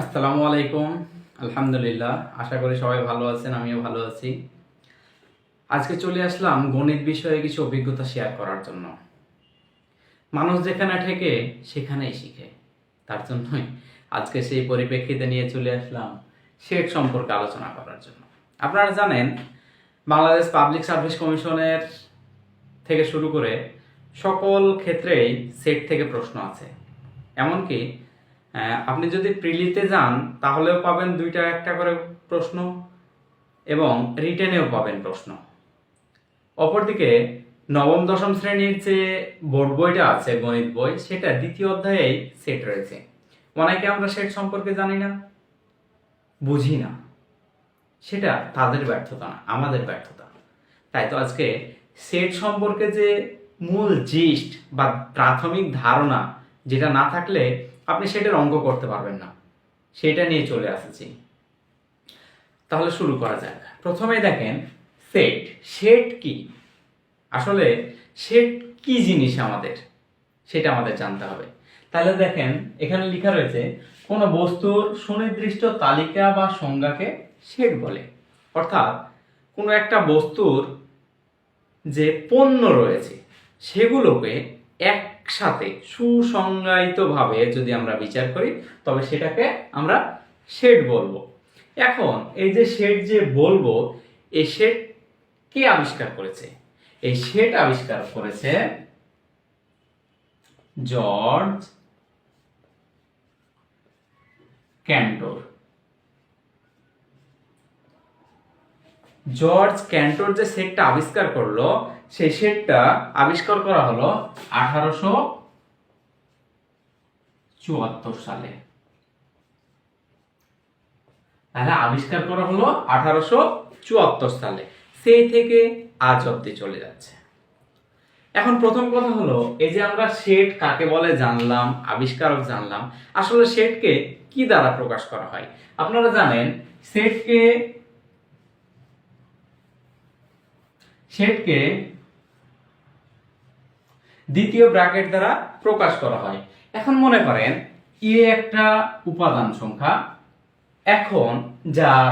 আসসালামু আলাইকুম। আলহামদুলিল্লাহ, আশা করি সবাই ভালো আছেন, আমিও ভালো আছি। আজকে চলে আসলাম গণিত বিষয়ে কিছু অভিজ্ঞতা শেয়ার করার জন্য। মানুষ যেখানে ঠেকে, সেখানেই শিখে। তার জন্যই আজকে সেই পরিপ্রেক্ষিতে নিয়ে চলে আসলাম সেট সম্পর্কে আলোচনা করার জন্য। আপনারা জানেন, বাংলাদেশ পাবলিক সার্ভিস কমিশনের থেকে শুরু করে সকল ক্ষেত্রেই সেট থেকে প্রশ্ন আছে। এমনকি আপনি যদি প্রিলিতে যান, তাহলেও পাবেন দুইটা একটা করে প্রশ্ন এবং রিটেনেও পাবেন প্রশ্ন। অপরদিকে, নবম, দশম শ্রেণির যে বোর্ড বইটা আছে, গণিত বই, সেটা দ্বিতীয় অধ্যায়েই সেট রয়েছে। অনেকে আমরা সেট সম্পর্কে জানি না, বুঝি না। সেটা তাদের ব্যর্থতা না, আমাদের ব্যর্থতা। তাই তো আজকে সেট সম্পর্কে যে মূল জিস্ট বা প্রাথমিক ধারণা, যেটা না থাকলে আপনি সেটার অঙ্ক করতে পারবেন না। সেটা নিয়ে চলে আসছি। তাহলে শুরু করা যাক। প্রথমে দেখেন সেট সেট কি? আসলে সেট কি জিনিস আমাদের? সেটা আমাদের জানতে হবে। তাহলে দেখেন, এখানে লেখা রয়েছে, কোনো বস্তুর সুনির্দিষ্ট তালিকা বা সংজ্ঞাকে সেট বলে। অর্থাৎ কোনো একটা বস্তুর যে পণ্য রয়েছে, সেগুলোকে একসাথে সুসংজ্ঞায়িতভাবে যদি আমরা বিচার করি, তবে সেটাকে আমরা শেড বলব। এখন এই যে শেড যে বলব, এই শেড কে আবিষ্কার করেছে? এই শেড আবিষ্কার করেছে জর্জ ক্যান্টোর। জর্জ ক্যান্টোর যে সেটটা আবিষ্কার করল সেই সেটটা আবিষ্কার করা হলো আঠারোশো চুয়াত্তর সালে। তাহলে আবিষ্কার করা হলো আঠারোশো চুয়াত্তর সালে। সেই থেকে আজ অব্দি চলে যাচ্ছে। এখন প্রথম কথা হলো, এই যে আমরা শেড কাকে বলে জানলাম, আবিষ্কারক জানলাম, আসলে শেডকে কি দ্বারা প্রকাশ করা হয়? আপনারা জানেন সেটকে সেটকে দ্বিতীয় ব্র্যাকেট দ্বারা প্রকাশ করা হয়। এখন মনে করেন, এ একটা উপাদান সংখ্যা। এখন যার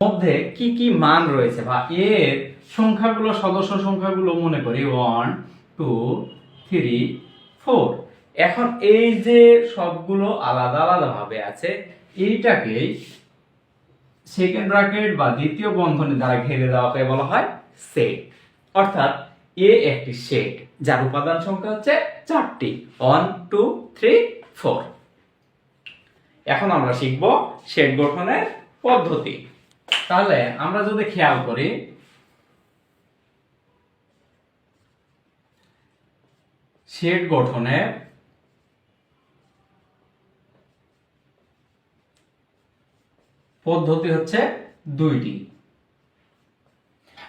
মধ্যে কি কি মান রয়েছে বা এর সংখ্যাগুলো, সদস্য সংখ্যাগুলো মনে করি ওয়ান টু থ্রি ফোর এখন এই যে সবগুলো আলাদা আলাদা ভাবে আছে এইটাকেই সেকেন্ড ব্র্যাকেট বা দ্বিতীয় বন্ধনী দ্বারা ঘিরে দেওয়াকে বলা হয় সেট অর্থাৎ এ একটি সেট যার উপাদান সংখ্যা হচ্ছে চারটি। ওয়ান টু থ্রি ফোর এখন আমরা শিখব সেট গঠনের পদ্ধতি। তাহলে আমরা যদি খেয়াল করি সেট গঠনের পদ্ধতি হচ্ছে দুইটি।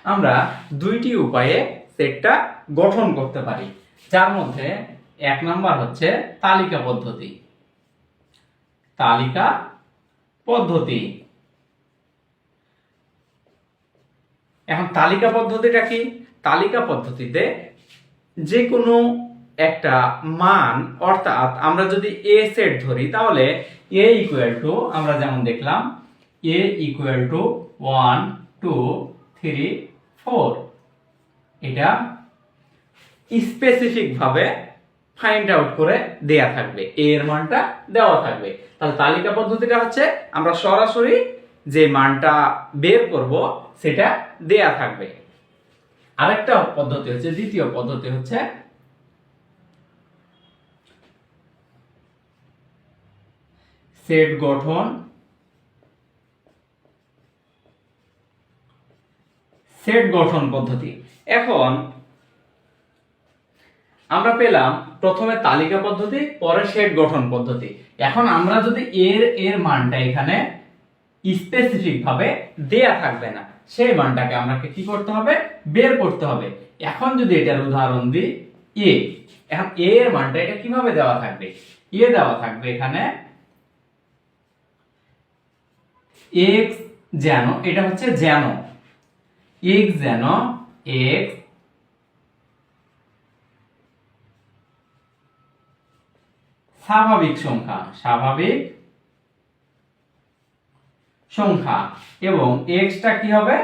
আমরা দুইটি উপায়ে সেটটা গঠন করতে পারি। যার মধ্যে এক নাম্বার হচ্ছে তালিকা পদ্ধতি। তালিকা পদ্ধতি। এখন তালিকা পদ্ধতিটা কি? তালিকা পদ্ধতিতে যে কোনো একটা মান, অর্থাৎ আমরা যদি এ সেট ধরি, তাহলে এ ইকুয়াল টু আমরা যেমন দেখলাম A equal to one two three four এটা স্পেসিফিক ভাবে ফাইন্ড আউট করে দেয়া থাকবে এ এর মানটা দেওয়া থাকবে। তাহলে তালিকা পদ্ধতিটা হচ্ছে, আমরা সরাসরি যে মানটা বের করব, সেটা দেয়া থাকবে। আরেকটা পদ্ধতি হচ্ছে, দ্বিতীয় পদ্ধতি হচ্ছে সেট গঠন সেট গঠন পদ্ধতি। এখন আমরা পেলাম প্রথমে তালিকা পদ্ধতি, পরে সেট গঠন পদ্ধতি। এখন আমরা যদি এর এর মানটা এখানে স্পেসিফিক ভাবে দেয়া থাকবে না, সেই মানটাকে আমাকে কি করতে হবে? বের করতে হবে। এখন যদি এটার উদাহরণ দিই এ এখন এ এর মানটা এটা কীভাবে দেওয়া থাকবে? এ দেওয়া থাকবে এখানে এক্স যেন, এটা হচ্ছে যেন। এক্স যেন x স্বাভাবিক সংখ্যা স্বাভাবিক সংখ্যা। এবং এক্সটা কি হবে?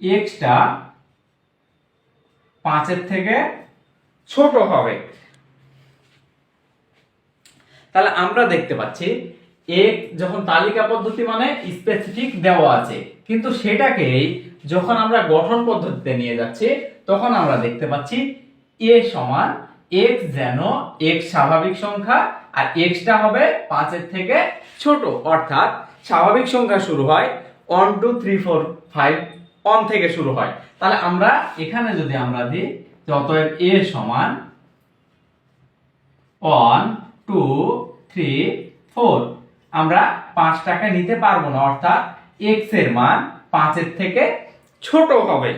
এক্সটা পাঁচের থেকে ছোট হবে। তাহলে আমরা দেখতে পাচ্ছি এক যখন তালিকা পদ্ধতি মানে স্পেসিফিক দেওয়া আছে, কিন্তু সেটাকেই যখন আমরা গঠন পদ্ধতিতে নিয়ে যাচ্ছি, তখন আমরা দেখতে পাচ্ছি এ সমান এক্স যেন এক্স স্বাভাবিক সংখ্যা আর এক্সটা হবে পাঁচের থেকে ছোট। অর্থাৎ স্বাভাবিক সংখ্যা শুরু হয় one two three four five on থেকে শুরু হয়। তাহলে আমরা এখানে যদি আমরা দিই যে অতএব এ সমান ওয়ান টু থ্রি ফোর আমরা পাঁচ টাকা নিতে পারব না। অর্থাৎ এক্সের মান পাঁচের থেকে ছোট হবে।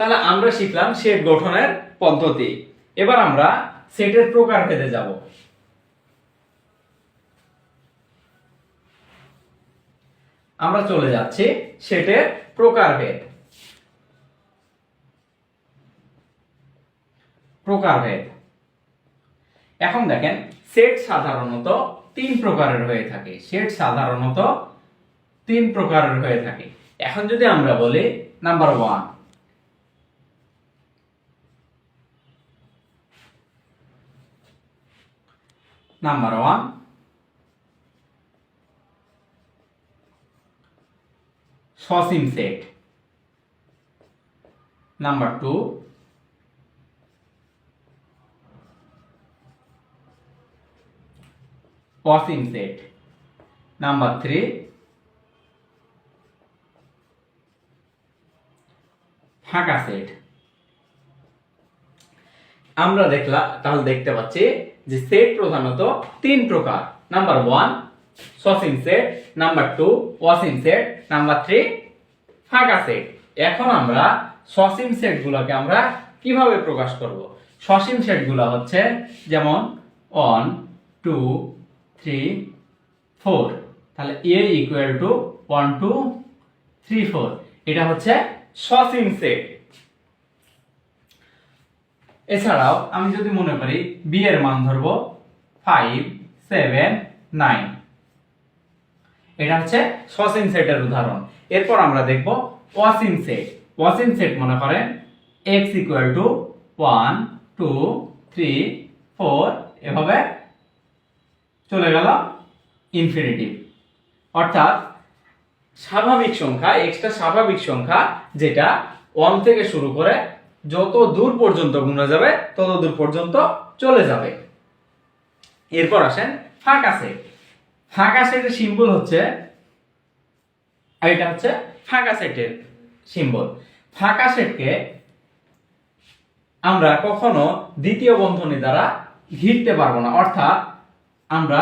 তাহলে আমরা শিখলাম সেট গঠনের পদ্ধতি। এবার আমরা সেটের প্রকার ভেদে যাব। আমরা চলে যাচ্ছি সেটের প্রকারভেদ প্রকারভেদ এখন দেখেন সেট সাধারণত তিন প্রকারের হয়ে থাকে। সেট সাধারণত তিন প্রকারের হয়ে থাকে। এখন যদি আমরা বলি নাম্বার ওয়ান নাম্বার ওয়ান সসীম সেট নাম্বার টু অসীম সেট নাম্বার থ্রি ফাঁকা সেট আমরা দেখলাম তাহলে দেখতে পাচ্ছি যে সেট প্রধানত তিন প্রকার। নাম্বার ওয়ান সসীম সেট। নাম্বার টু অসীম সেট। নাম্বার থ্রি ফাঁকা সেট। এখন আমরা সসীম সেট গুলোকে আমরা কীভাবে প্রকাশ করব? সসীম সেটগুলো হচ্ছে যেমন ওয়ান টু থ্রি ফোর তাহলে A equal to one two three four এটা হচ্ছে সসীম সেট। এছাড়াও আমি যদি মনে করি বি এর মান ধরবো ফাইভ সেভেন নাইন এটা হচ্ছে সসীম সেটের উদাহরণ। এরপর আমরা দেখব অসীম সেট অসীম সেট মনে করেন X equal to one two three four এভাবে চলে গেল ইনফিনিটিভ অর্থাৎ স্বাভাবিক সংখ্যা এক্সটা স্বাভাবিক সংখ্যা যেটা ওয়ান থেকে শুরু করে যত দূর পর্যন্ত গুণা যাবে, তত দূর পর্যন্ত চলে যাবে। এরপর আসেন ফাঁকা সেট ফাঁকা সেটের সিম্বল হচ্ছে, এটা হচ্ছে ফাঁকা সেটের সিম্বল ফাঁকা সেটকে আমরা কখনো দ্বিতীয় বন্ধনী দ্বারা ঘিরতে পারব না। অর্থাৎ আমরা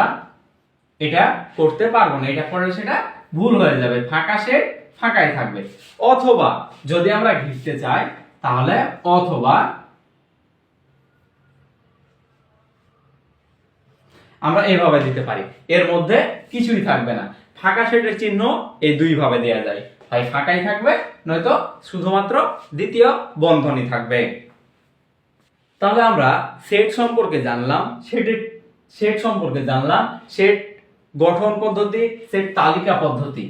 এটা করতে পারব না। এটা করলে সেটা ভুল হয়ে যাবে। ফাঁকা সেট ফাঁকাই থাকবে। অথবা যদি আমরা ঘিরতে চাই তাহলে অথবা আমরা এভাবে দিতে পারি। এর মধ্যে কিছুই থাকবে না। ফাঁকা সেটের চিহ্ন এই দুই ভাবে দেওয়া যায়। হয় ফাঁকাই থাকবে, নয়তো শুধুমাত্র দ্বিতীয় বন্ধনী থাকবে। তাহলে আমরা সেট সম্পর্কে জানলাম, সেটের সেট সম্পর্কে জানলাম, সেট গঠন পদ্ধতি, সেট তালিকা পদ্ধতি।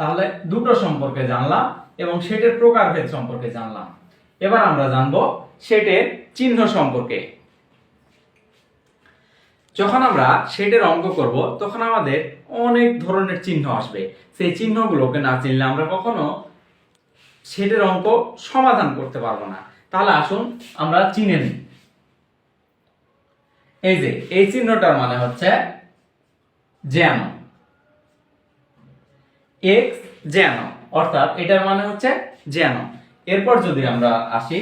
তাহলে দুটো সম্পর্কে জানলাম এবং সেটের প্রকারভেদ সম্পর্কে জানলাম। এবার আমরা জানব সেটের চিহ্ন সম্পর্কে। যখন আমরা সেটের অঙ্ক করব, তখন আমাদের অনেক ধরনের চিহ্ন আসবে। সেই চিহ্নগুলোকে না চিনলে আমরা কখনো সেটের অঙ্ক সমাধান করতে পারব না। তাহলে আসুন আমরা চিনে নিই। এই যে, এই চিহ্নটার মানে হচ্ছে জ্যান এক্স জ্যান অর্থাৎ এটার মানে হচ্ছে জ্যান এরপর যদি আমরা আসি,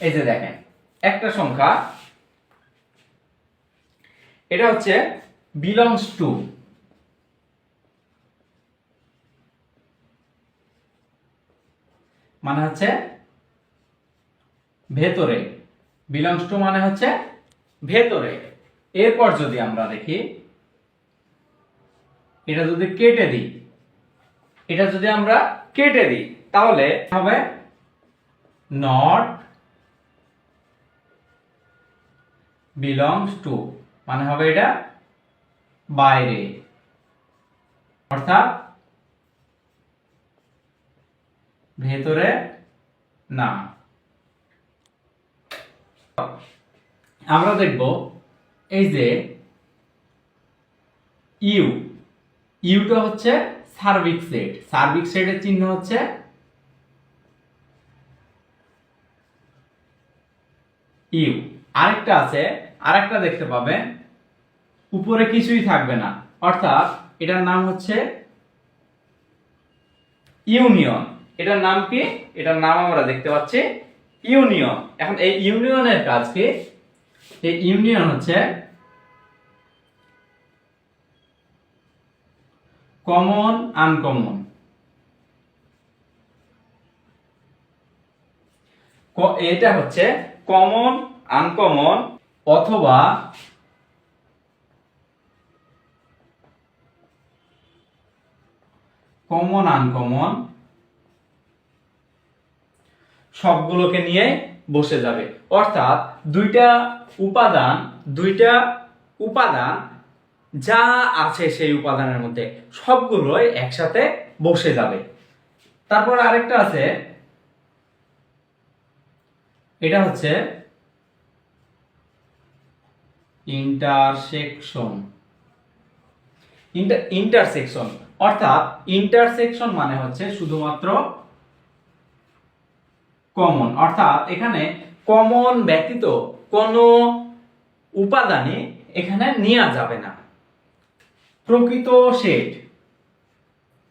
এই যে দেখেন, একটা সংখ্যা, এটা হচ্ছে বিলংস টু মানে হচ্ছে ভেতরে। বিলংস টু মানে হচ্ছে ভেতরে। এরপর যদি আমরা দেখি, এটা যদি কেটে দিই, এটা যদি আমরা কেটে দিই, তাহলে হবে? নট বিলংস টু মানে হবে এটা বাইরে। অর্থাৎ ভেতরে না। আমরা দেখব এই যে, ইউ, ইউটা হচ্ছে সার্ভিক সেট। সার্ভিক সেটের চিহ্ন হচ্ছে ইউ। আরেকটা আছে, আরেকটা দেখতে পাবেন উপরে কিছুই থাকবে না। অর্থাৎ এটার নাম হচ্ছে ইউনিয়ন। এটার নাম কি? এটার নাম আমরা দেখতে পাচ্ছি ইউনিয়ন। এখন এই ইউনিয়নের কাজ কি? এই ইউনিয়ন হচ্ছে কমন, আনকমন। এটা হচ্ছে কমন, আনকমন অথবা কমন, আনকমন সবগুলোকে নিয়ে বসে যাবে। অর্থাৎ দুইটা উপাদান দুইটা উপাদান যা আছে সেই উপাদানের মধ্যে, সবগুলোই একসাথে বসে যাবে। তারপর আরেকটা আছে, এটা হচ্ছে ইন্টারসেকশন ইন্টারসেকশন অর্থাৎ ইন্টারসেকশন মানে হচ্ছে শুধুমাত্র কমন অর্থাৎ এখানে কমন ব্যতীত কোনো উপাদানে এখানে নেওয়া যাবে না। প্রকৃত শেড।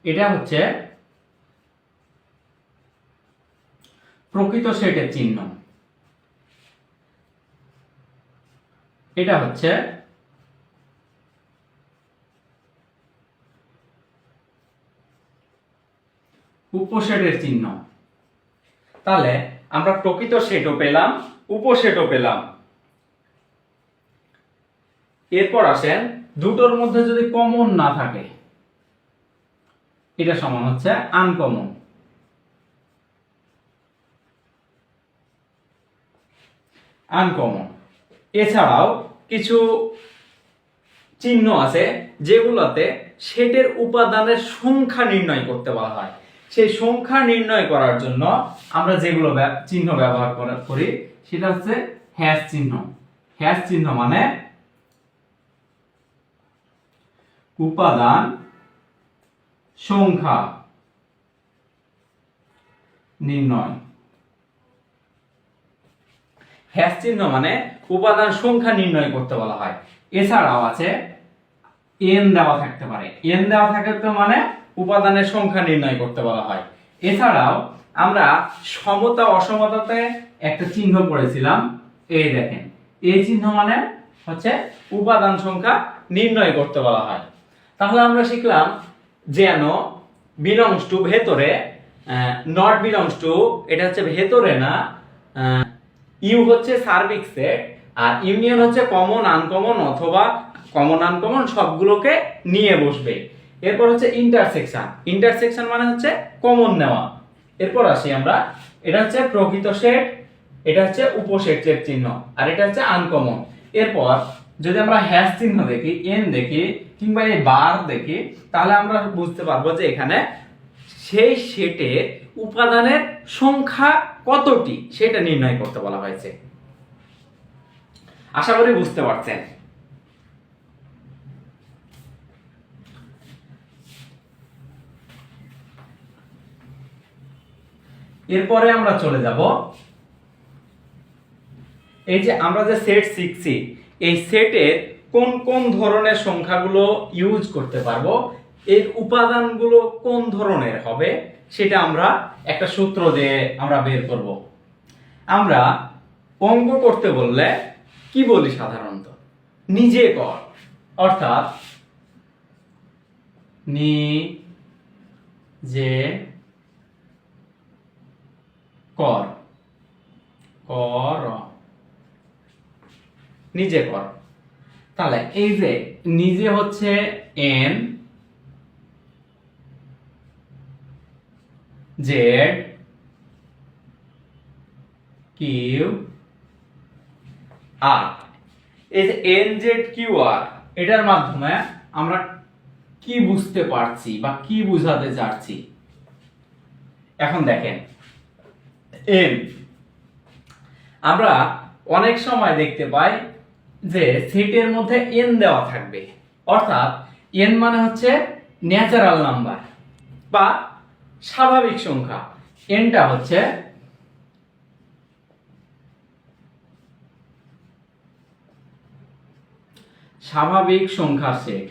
এটা হচ্ছে প্রকৃত শেডের চিহ্ন। এটা হচ্ছে উপশেডের চিহ্ন। তাহলে আমরা প্রকৃত সেটও পেলাম, উপসেটও পেলাম। এরপর আসেন, দুটোর মধ্যে যদি কমন না থাকে, এটা সমান হচ্ছে আনকমন আনকমন এছাড়াও কিছু চিহ্ন আছে যেগুলোতে সেটের উপাদানের সংখ্যা নির্ণয় করতে বলা হয়। সেই সংখ্যা নির্ণয় করার জন্য আমরা যেগুলো চিহ্ন ব্যবহার করা- সেটা হচ্ছে হ্যাশ চিহ্ন। হ্যাশ চিহ্ন মানে উপাদান সংখ্যা নির্ণয়। হ্যাশ চিহ্ন মানে উপাদান সংখ্যা নির্ণয় করতে বলা হয়। এছাড়াও আছে এন দেওয়া থাকতে পারে। এন দেওয়া থাকতে মানে উপাদানের সংখ্যা নির্ণয় করতে বলা হয়। এছাড়াও আমরা সমতা অসমতাতে একটা চিহ্ন পড়েছিলাম। এই দেখেন, এই চিহ্ন মানে হচ্ছে উপাদান সংখ্যা নির্ণয় করতে বলা হয়। তাহলে আমরা শিখলাম যেন বিলংস টু ভেতরে নট বিলংস টু এটা হচ্ছে ভেতরে না ইউ হচ্ছে সার্ভিক সেট, আর ইউনিয়ন হচ্ছে কমন আনকমন অথবা কমন আনকমন সবগুলোকে নিয়ে বসবে। এরপর হচ্ছে ইন্টারসেকশন ইন্টারসেকশন মানে হচ্ছে কমন নেওয়া। এরপর আসি আমরা। এটা হচ্ছে প্রকৃত সেট এটা হচ্ছে উপসেটের চিহ্ন, আর এটা হচ্ছে আনকমন এরপর যদি আমরা হ্যাশ চিহ্ন দেখি এন দেখি, কিংবা এই বার দেখি, তাহলে আমরা বুঝতে পারব যে এখানে সেই সেটের উপাদানের সংখ্যা কতটি, সেটা নির্ণয় করতে বলা হয়েছে। আশা করি বুঝতে পারছেন। এরপরে আমরা চলে যাব। এই যে আমরা যে সেট শিখছি, এই সেটের কোন কোন ধরনের সংখ্যাগুলো ইউজ করতে পারব, এর উপাদানগুলো কোন ধরনের হবে, সেটা আমরা একটা সূত্র দিয়ে আমরা বের করব। আমরা অঙ্ক করতে বললে কি বলি সাধারণত? নিজে কর। অর্থাৎ নি যে কর। কর। নিজে কর। তাহলে এই যে নিজে হচ্ছে এন, জেড, কিউ, আর। এই যে এন, জেড, কিউ, আর, এটার মাধ্যমে আমরা কি বুঝতে পারছি বা কি বুঝাতে চাচ্ছি? এখন দেখেন এন আমরা অনেক সময় দেখতে পাই যে সেটের মধ্যে এন দেওয়া থাকবে। অর্থাৎ এন মানে হচ্ছে ন্যাচারাল নাম্বার বা স্বাভাবিক সংখ্যা। এনটা হচ্ছে স্বাভাবিক সংখ্যার সেট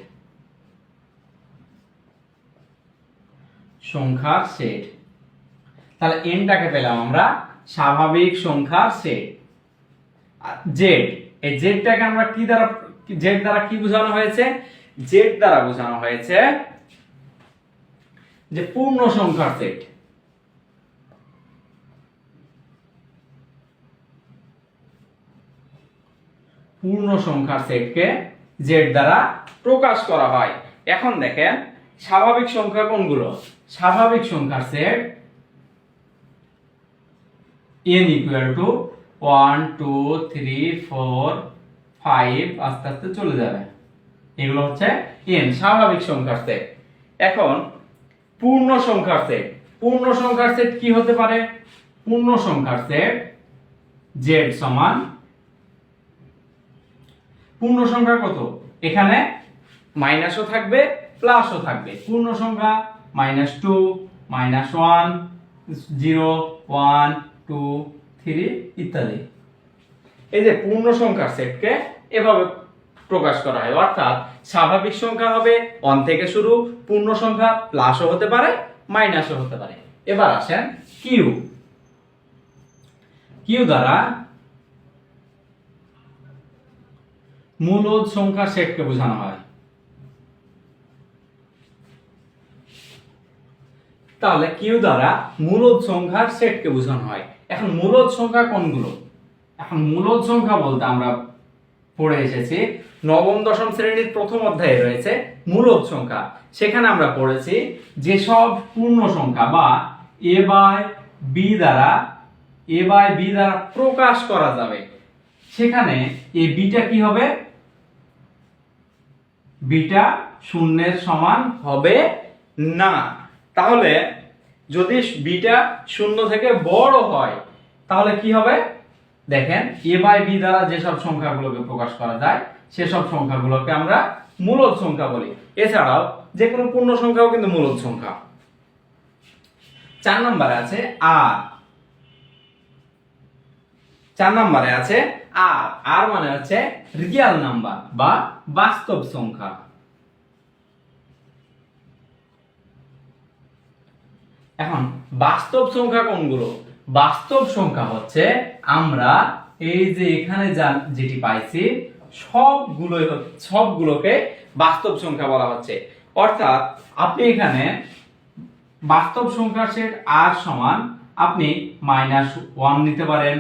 সংখ্যার সেট তাহলে এনটাকে পেলাম আমরা স্বাভাবিক সংখ্যার সেট জেড এই জেডটাকে আমরা কি দ্বারা জেড দ্বারা কি বোঝানো হয়েছে? জেড দ্বারা বোঝানো হয়েছে যে পূর্ণ সংখ্যার সেট পূর্ণ সংখ্যার সেটকে জেড দ্বারা প্রকাশ করা হয়। এখন দেখেন, স্বাভাবিক সংখ্যা কোনগুলো? স্বাভাবিক সংখ্যার set n equal to one two three four five আস্তে আস্তে চলে যাবে। এগুলো হচ্ছে n, স্বাভাবিক সংখ্যার সেট এখন পূর্ণ সংখ্যার সেট পূর্ণ সংখ্যার সেট কি হতে পারে? পূর্ণ সংখ্যার সেট z সমান পূর্ণ সংখ্যা কত? এখানে মাইনাসও থাকবে প্লাসও থাকবে। পূর্ণ সংখ্যা minus two minus one zero one two, three ইত্যাদি। এই যে পূর্ণ সংখ্যার সেটকে এভাবে প্রকাশ করা হয়, অর্থাৎ স্বাভাবিক সংখ্যা হবে ওয়ান থেকে শুরু, পূর্ণ সংখ্যা প্লাসও হতে পারে মাইনাসও হতে পারে। এবার আসেন কিউ কিউ দ্বারা মূলদ সংখ্যার সেটকে বোঝানো হয়। তাহলে কিউ দ্বারা মূলদ সংখ্যার সেটকে বোঝানো হয়। এখন মূলদ সংখ্যা কোনগুলো? এখন মূলদ সংখ্যা বলতে আমরা পড়ে এসেছি, নবম, দশম শ্রেণির প্রথম অধ্যায়ে রয়েছে মূলদ সংখ্যা। সেখানে আমরা পড়েছি যেসব পূর্ণ সংখ্যা বা এ বাই বি দ্বারা, এ বাই বি দ্বারা প্রকাশ করা যাবে। সেখানে এ বিটা কি হবে? বিটা শূন্যের সমান হবে না। তাহলে যদি বিটা শূন্য থেকে বড় হয় তাহলে কি হবে? দেখেন এ বাই বি দ্বারা যেসব সংখ্যাগুলোকে প্রকাশ করা যায়, সেসব সংখ্যাগুলোকে আমরা মূলদ সংখ্যা বলি। এছাড়াও যে কোনো পূর্ণ সংখ্যাও কিন্তু মূলদ সংখ্যা। চার নম্বরে আছে আর চার নম্বরে আছে আর আর মানে হচ্ছে রিয়াল নাম্বার বা বাস্তব সংখ্যা। এখন, বাস্তব সংখ্যা কোনগুলো? বাস্তব সংখ্যা হচ্ছে আমরা এই যে এখানে যা যেটি পাইছি সবগুলো সবগুলোকে বাস্তব সংখ্যা বলা হচ্ছে। অর্থাৎ আপনি এখানে বাস্তব সংখ্যার সেট আর সমান আপনি মাইনাস ওয়ান নিতে পারেন,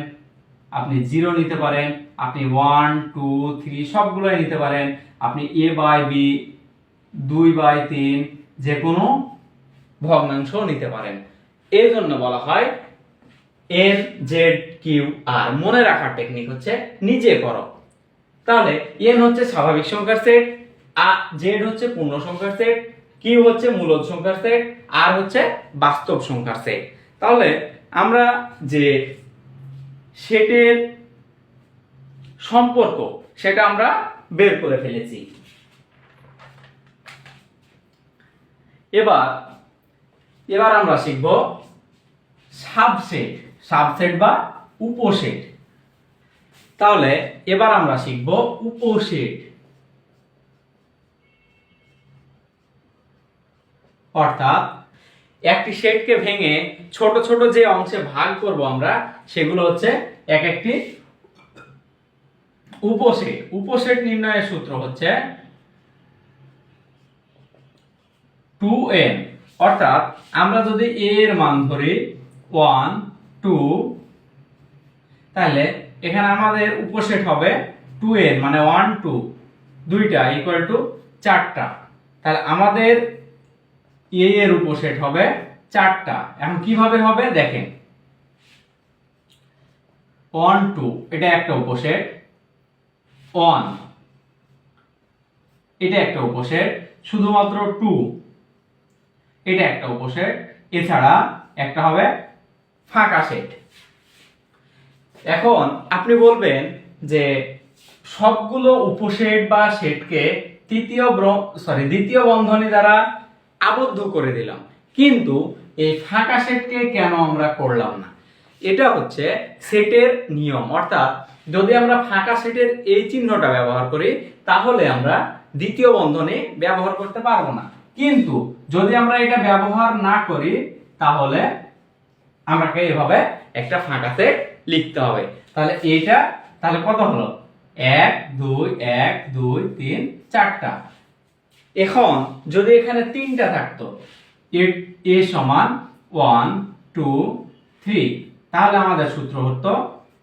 আপনি জিরো নিতে পারেন, আপনি ওয়ান টু থ্রি সবগুলোই নিতে পারেন। আপনি এ বাই বি দুই বাই তিন যে কোনো ভগ্নাংশ নিতে পারেন। এর জন্য বলা হয় এন জেড কিউ আর মনে রাখার টেকনিক হচ্ছে নিজে করো। তাহলে এন হচ্ছে স্বাভাবিক সংখ্যার সেট আর জেড হচ্ছে পূর্ণ সংখ্যার সেট কিউ হচ্ছে মূলদ সংখ্যার সেট আর হচ্ছে বাস্তব সংখ্যার সেট তাহলে আমরা যে সেটের সম্পর্ক, সেটা আমরা বের করে ফেলেছি। এবার এবার আমরা শিখব সাবসেট সাবসেট বা উপসেট। তাহলে এবার আমরা শিখব উপসেট। অর্থাৎ একটি সেটকে ভেঙে ছোট ছোট যে অংশে ভাগ করব আমরা, সেগুলো হচ্ছে এক একটি উপসেট। উপসেট নির্ণয়ের সূত্র হচ্ছে টু এন। অর্থাৎ আমরা যদি এর মান ধরি, ওয়ান টু তাহলে এখানে আমাদের উপসেট হবে টু এন মানে ওয়ান টু দুইটা ইকুয়াল টু চারটা। তাহলে আমাদের এ এর উপসেট হবে চারটা। এখন কীভাবে হবে? দেখেন। ওয়ান টু এটা একটা উপসেট। ওয়ান এটা একটা উপসেট। শুধুমাত্র টু এটা একটা উপসেট। এছাড়া একটা হবে ফাঁকা সেট। এখন আপনি বলবেন যে সবগুলো উপসেট বা সেটকে তৃতীয় সরি দ্বিতীয় বন্ধনী দ্বারা আবদ্ধ করে দিলাম। কিন্তু এই ফাঁকা সেটকে কেন আমরা করলাম না? এটা হচ্ছে সেটের নিয়ম। অর্থাৎ যদি আমরা ফাঁকা সেটের এই চিহ্নটা ব্যবহার করি, তাহলে আমরা দ্বিতীয় বন্ধনী ব্যবহার করতে পারব না। কিন্তু যদি আমরা এটা ব্যবহার না করি, তাহলে আমাকে এভাবে একটা ফাঁকা সেট লিখতে হবে। তাহলে এইটা, তাহলে কত হলো? এক, দুই এক, দুই, তিন, চারটা। এখন যদি এখানে তিনটা থাকতো, এ সমান ওয়ান, টু, থ্রি, তাহলে আমাদের সূত্র হতো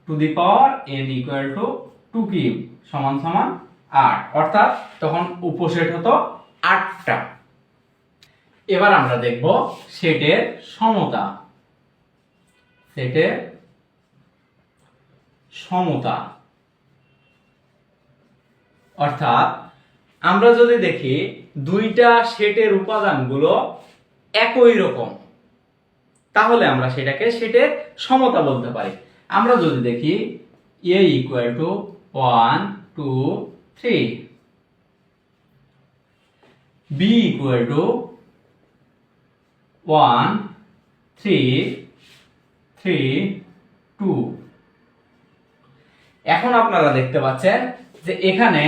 two the power N equal to two cube সমান সমান আট। অর্থাৎ তখন উপসেট হতো আটটা। এবার আমরা দেখব সেটের সমতা। সেটের সমতা। অর্থাৎ আমরা যদি দেখি, দুইটা সেটের উপাদানগুলো একই রকম। তাহলে আমরা সেটাকে সেটের সমতা বলতে পারি। আমরা যদি দেখি A equal to one two three B equal to one three three two এখন আপনারা দেখতে পাচ্ছেন যে এখানে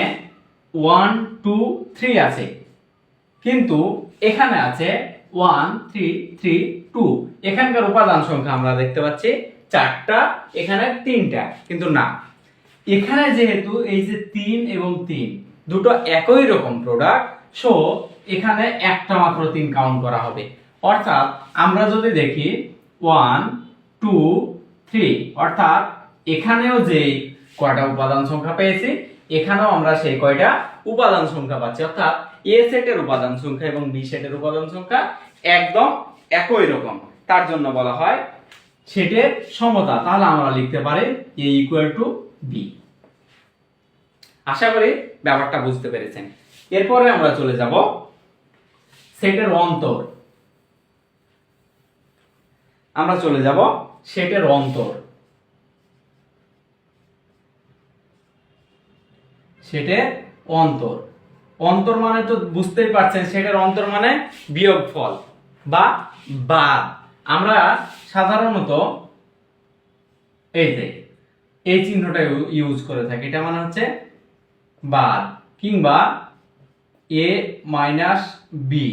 ওয়ান টু থ্রি আছে। কিন্তু এখানে আছে ওয়ান থ্রি থ্রি টু এখানকার উপাদান সংখ্যা আমরা দেখতে পাচ্ছি চারটা, এখানে তিনটা, কিন্তু না। এখানে যেহেতু এই যে তিন এবং তিন, দুটো একই রকম প্রোডাক্ট সো এখানে একটা মাত্র তিন কাউন্ট করা হবে। অর্থাৎ আমরা যদি দেখি ওয়ান টু থ্রি অর্থাৎ এখানেও যে কয়টা উপাদান সংখ্যা পেয়েছি, এখানেও আমরা সেই কয়টা উপাদান সংখ্যা পাচ্ছি। অর্থাৎ এ সেটের উপাদান সংখ্যা এবং বি সেটের উপাদান সংখ্যা একদম একই রকম। তার জন্য বলা হয় সেটের সমতা। তাহলে আমরা লিখতে পারি এ ইকুয়াল টু বি আশা করি ব্যাপারটা বুঝতে পেরেছেন। এরপরে আমরা চলে যাব সেটের অন্তর। আমরা চলে যাব সেটের অন্তর। সেটের অন্তর। অন্তর মানে তো বুঝতেই পারছেন, সেটের অন্তর মানে বিয়োগফল বা বাদ। আমরা সাধারণত এই যে, এই চিহ্নটা ইউজ করে থাকি, এটা মানে হচ্ছে বাদ কিংবা এ মাইনাস বি।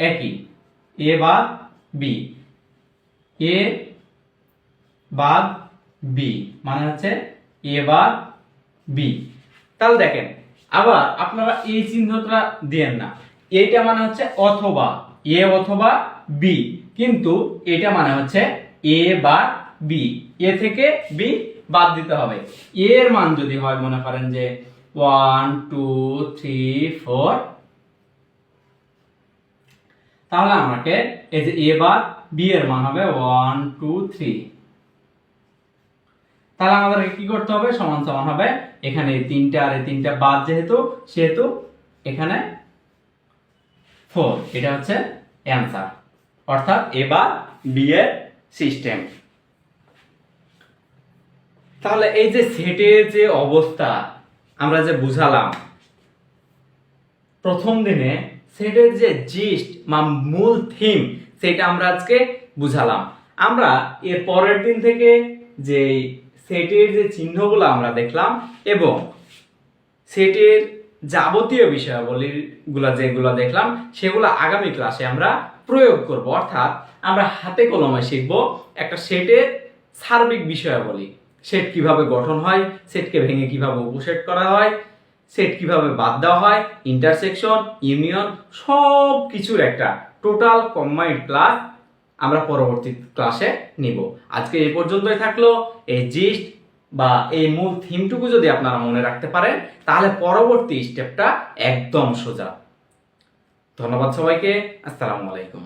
একই, এ বাদ বি। এ বাদ বি মানে হচ্ছে এ বাদ বি তাহলে দেখেন, আবার আপনারা এই চিহ্নটা দিয়েন না। এইটা মানে হচ্ছে অথবা এ অথবা বি কিন্তু এটা মানে হচ্ছে এ বা বি এ থেকে বি বাদ দিতে হবে। এর মান যদি হয়, মনে করেন যে ওয়ান টু থ্রি ফোর তাহলে আমাকে এই যে এ বা বি এর মান হবে ওয়ান টু থ্রি তাহলে আমাদেরকে কি করতে হবে? সমান সমান হবে। এখানে তিনটা আর এই তিনটা বাদ যেহেতু, সেহেতু এখানে ফোর এটা হচ্ছে অ্যান্সার অর্থাৎ এবার বি এর সিস্টেম তাহলে এই যে সেটের যে অবস্থা, আমরা যে বুঝালাম, প্রথম দিনে সেটের যে জিস্ট বা মূল থিম সেটা আমরা আজকে বুঝালাম। আমরা এর পরের দিন থেকে যে সেটের যে চিহ্নগুলো আমরা দেখলাম এবং সেটের যাবতীয় বিষয়াবলীগুলো যেগুলো দেখলাম, সেগুলো আগামী ক্লাসে আমরা প্রয়োগ করব। অর্থাৎ আমরা হাতে কলমে শিখব একটা সেটের সার্বিক বিষয়াবলী। সেট কীভাবে গঠন হয়, সেটকে ভেঙে কীভাবে উপসেট করা হয়, সেট কীভাবে বাদ দেওয়া হয় ইন্টারসেকশন ইউনিয়ন সব কিছুর একটা টোটাল কম্বাইন্ড ক্লাস আমরা পরবর্তী ক্লাসে নিব। আজকে এই পর্যন্তই থাকল। এই জিস্ট বা এই মূল থিমটুকু যদি আপনারা মনে রাখতে পারেন, তাহলে পরবর্তী স্টেপটা একদম সোজা। ধন্যবাদ সবাইকে। আসসালামু আলাইকুম।